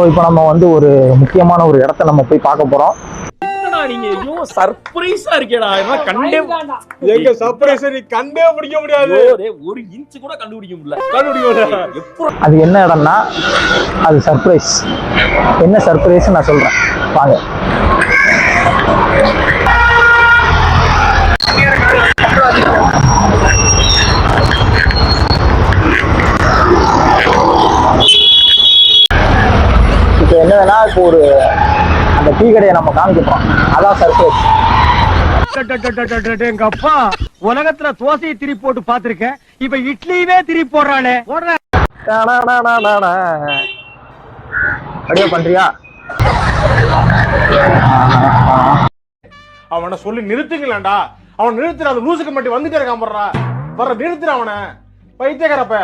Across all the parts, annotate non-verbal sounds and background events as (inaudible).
So இப்போ நம்ம வந்து ஒரு முக்கியமான ஒரு இடத்த நம்ம போய் பார்க்க போகிறோம் என்னடா நீங்க? ஐயோ சர்ப்ரைஸா இருக்கேடா. கண்டே எங்க சர்ப்ரைஸ் நீ கண்டே பிடிக்க முடியாது. ஒரு இன்ச் கூட கண்டுபிடிக்க முடியல. கண்டுபிடிக்க அது என்ன இடம்னா அது சர்ப்ரைஸ் என்ன சர்ப்ரைஸ் நான் சொல்கிறேன் வாங்க. என்னதுன்னா இப்போ ஒரு அந்த டீ கடையை நம்ம காமிக்க போறோம் அதான் சர்ப்ரைஸ் எங்க அப்பா உலகத்துல தோசையை திரி போட்டு பாத்திருக்கேன் இப்ப இட்லியவே திரி போடுறானே போடுற அப்படியே பண்றியா அவனை சொல்லி நிறுத்துங்களேன்டா. அவன் நிறுத்துற அந்த லூசுக்கு மட்டும் வந்துட்டே இருக்கான் போடுறா வர நிறுத்துற அவனை. பைத்தியக்காரப்ப.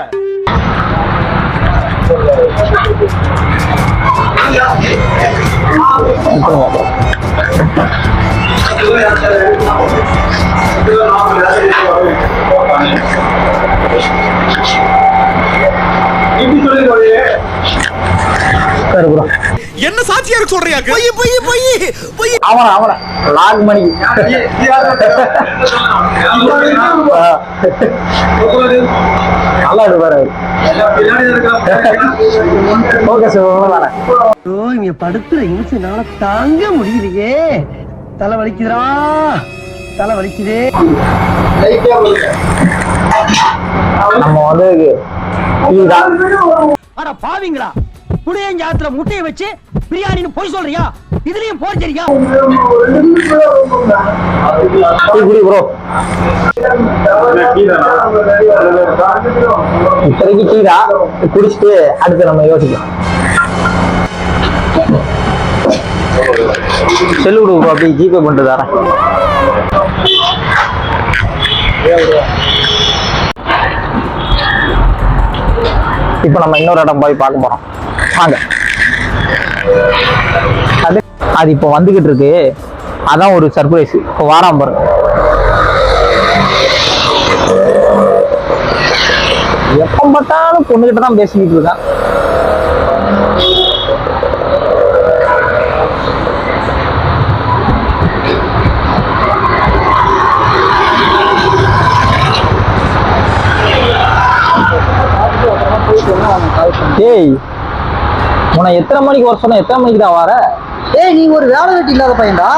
என்ன சாட்சியா இருக்கு சொல்றியா? பொய் பொய் பொய் பொய். அவன அவன. லாக் மணி (laughs) நல்லா எடுப்பாரு ஓகே சார் ஐயோ இங்க படுத்துற இனிச்சுனால தாங்க முடியலையே. தலை வலிக்குதுடா. தலை வலிக்குதே. நம்ம வந்து அட பாவிங்களா. புளியஞ்சாத்துல முட்டையை வச்சு பிரியாணின்னு போய் சொல்றியா? இதுலயும் போர் சரியா டீ குடி ப்ரோ இப்போதைக்கு டீ தான் குடிச்சிட்டு அடுத்து நம்ம யோசிக்கலாம். செல்லு விடு bro, அப்படி ஜிபே பண்ணிட்டு தரேன் இப்போ நம்ம இன்னொரு இடம் போய் பார்க்க போறோம். வாங்க. அது அது இப்போ வந்துகிட்டு இருக்கு. அதான் ஒரு சர்ப்ரைஸ் இப்போ வாராம் பாருங்க. எப்போ பார்த்தாலும் பொண்ணுகிட்ட தான் பேசிக்கிட்டு இருக்கான் ஏய் உன்னை எத்தனை மணிக்கு வர சொன்ன? எத்தனை மணிக்கு தான் வர? ஏய் நீ ஒரு வேலை வெட்டி இல்லாத பையன்டா.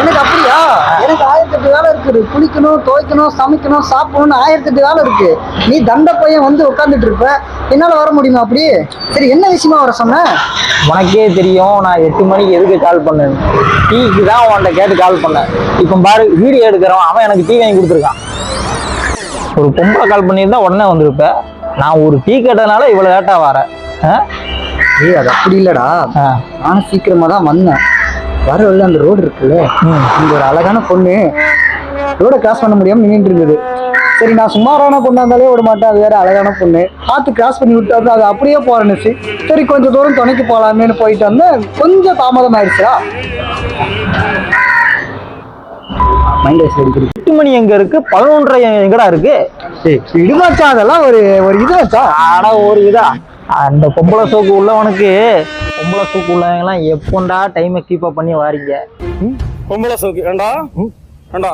எனக்கு அப்படியா? எனக்கு ஆயிரத்தி எட்டு வேலை இருக்குது. குளிக்கணும் துவைக்கணும் சமைக்கணும் சாப்பிடணும்னு ஆயிரத்தி எட்டு வேலை இருக்கு. நீ தண்ட பையன் வந்து உட்காந்துட்டு இருப்ப. என்னால வர முடியுமா அப்படி? சரி என்ன விஷயமா வர சொன்ன? உனக்கே தெரியும் நான் எட்டு மணிக்கு எதுக்கு கால் பண்ணேன் டீக்கு தான் உன்கிட்ட கேட்டு கால் பண்ணேன். இப்போ பாரு வீடியோ எடுக்கிறவன் அவன் எனக்கு டீ வாங்கி கொடுத்துருக்கான். ஒரு பொம்பளை கால் பண்ணியிருந்தா உடனே வந்திருப்ப. நான் ஒரு டீ கேட்டதுனால இவ்வளோ லேட்டாக வரேன்? ஏய் அது அப்படி இல்லடா. நானும் சீக்கிரமா தான் வந்தேன். வர வழியில அந்த ரோடு இருக்குல்ல ம். அங்க ஒரு அழகான பொண்ணு. ரோட கிராஸ் பண்ண முடியாம நின்றுட்டு இருந்தது. சரி நான் சுமாரான பொண்ணா இருந்தாலே விட மாட்டேன். அது வேற அழகான பொண்ணு. பார்த்து கிராஸ் பண்ணி விட்டு அது அப்படியே போறேன்னுச்சு சரி கொஞ்சம் தூரம் துணைக்கு போலாமேன்னு போயிட்டு வந்தேன். கொஞ்சம் தாமதம் ஆயிடுச்சா மைண்ட் வைஸ் அடிக்கிறது எட்டு மணி எங்க இருக்கு? பதினொன்றரை எங்கடா இருக்கு? விடுமாச்சா அதெல்லாம் ஒரு ஒரு இது வச்சா? ஆனா ஒரு இதா? அந்த பொம்பளை சோக்கு உள்ளவனுக்கு பொம்பளை சோக்கு உள்ளவங்கலாம் எப்போண்டா டைமை கீப் அப் பண்ணி வாரிங்க? பொம்பளை சோக்கு ஏண்டா? ஏண்டா?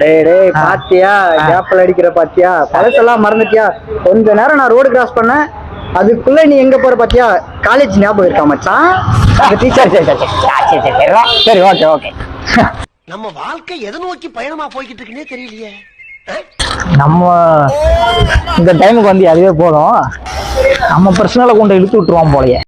டேய் டேய் பாத்தியா? கேப்பல் அடிக்கிற பாத்தியா? பழசெல்லாம் மறந்துட்டியா? கொஞ்ச நேரம் நான் ரோடு கிராஸ் பண்ணேன். அதுக்குள்ள நீ எங்க போற பாத்தியா? காலேஜ் ஞாபகம் இருக்கா மச்சான்? டீச்சர் சரி ஓகே ஓகே. நம்ம வாழ்க்கை எதை நோக்கி பயணமா போய்கிட்டு இருக்குன்னே நம்ம இந்த டைமுக்கு வந்து அதுவே போதும். நம்ம பர்சனலை கொண்டு இழுத்து விட்டுருவோம் போலயே.